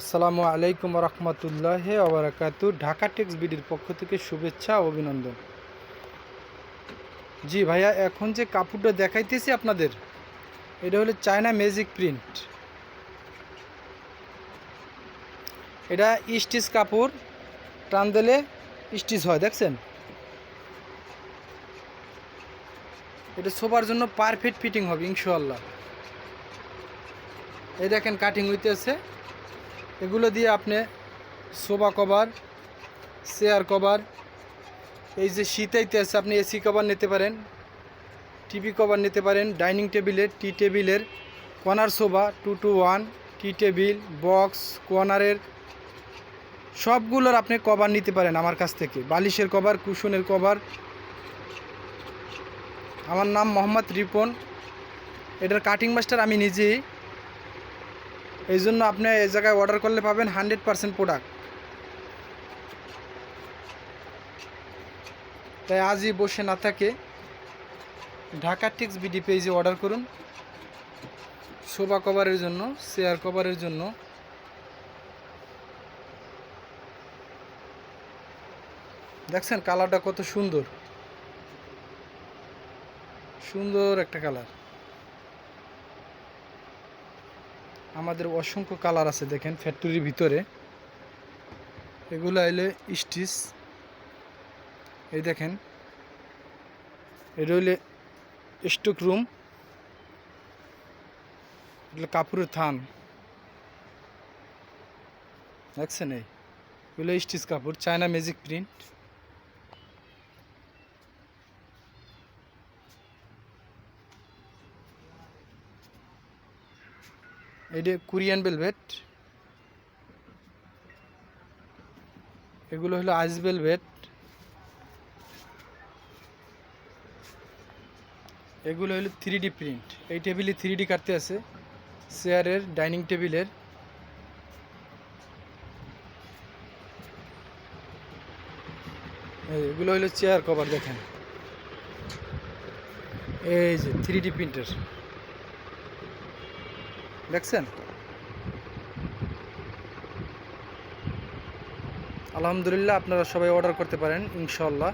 আসসালামু আলাইকুম রহমতুল্লাহ আবরাকাতু ঢাকা টেক্স বিডির পক্ষ থেকে শুভেচ্ছা অভিনন্দন। জি ভাইয়া, এখন যে কাপড়টা দেখাইতেছি আপনাদের, এটা হলো চায়না ম্যাজিক প্রিন্ট। এটা স্টিচ কাপড়, টান দিলে স্টিচ হয়, দেখছেন? এটা সবার জন্য পারফেক্ট ফিটিং হবে ইনশাল্লাহ এই দেখেন, কাটিং হইতেছে। এগুলো দিয়ে আপনি সোফা কভার, চেয়ার কভার, এই যে শীতাইতে আছে আপনি এসি কভার নিতে পারেন, টিভি কভার নিতে পারেন, ডাইনিং টেবিলের, টি টেবিলের, corner sofa two two one, tea table, box, কর্নারের, সবগুলোর আপনি কভার নিতে পারেন আমার কাছ থেকে। বালিশের কভার, কুশনের কভার। আমার নাম মোহাম্মদ রিপন। এটার কাটিং মাস্টার আমি নিজেই। এই জন্য আপনি এই জায়গায় অর্ডার করলে পাবেন হান্ড্রেড পারসেন্ট প্রোডাক্ট তাই আজই বসে না থাকে, ঢাকা টিক্স বিডি পেজে অর্ডার করুন। শোভা কভারের জন্য চেয়ার কভারের জন্য। দেখছেন কালারটা কত সুন্দর। সুন্দর একটা কালার আমাদের অসংখ্য কালার আছে দেখেন ফ্যাক্টরির ভিতরে। এগুলো এলে স্টিচ। এই দেখেন, এটা হইলে স্টক রুম। এগুলো কাপড়ের থান। দেখছেন এই? এগুলো স্টিচ কাপড়, চায়না ম্যাজিক প্রিন্ট। এটা কোরিয়ান ভেলভেট, এগুলো হলো আইস ভেলভেট, এগুলো হলো থ্রি ডি প্রিন্ট। এই টেবিলে থ্রি ডি কাটতে আছে, চেয়ারের, ডাইনিং টেবিলের। এগুলো হলো চেয়ার কভার, দেখেন। এই যে থ্রি ডি প্রিন্টের। দেখছেন? আলহামদুলিল্লাহ আপনারা সবাই অর্ডার করতে পারেন ইনশাল্লাহ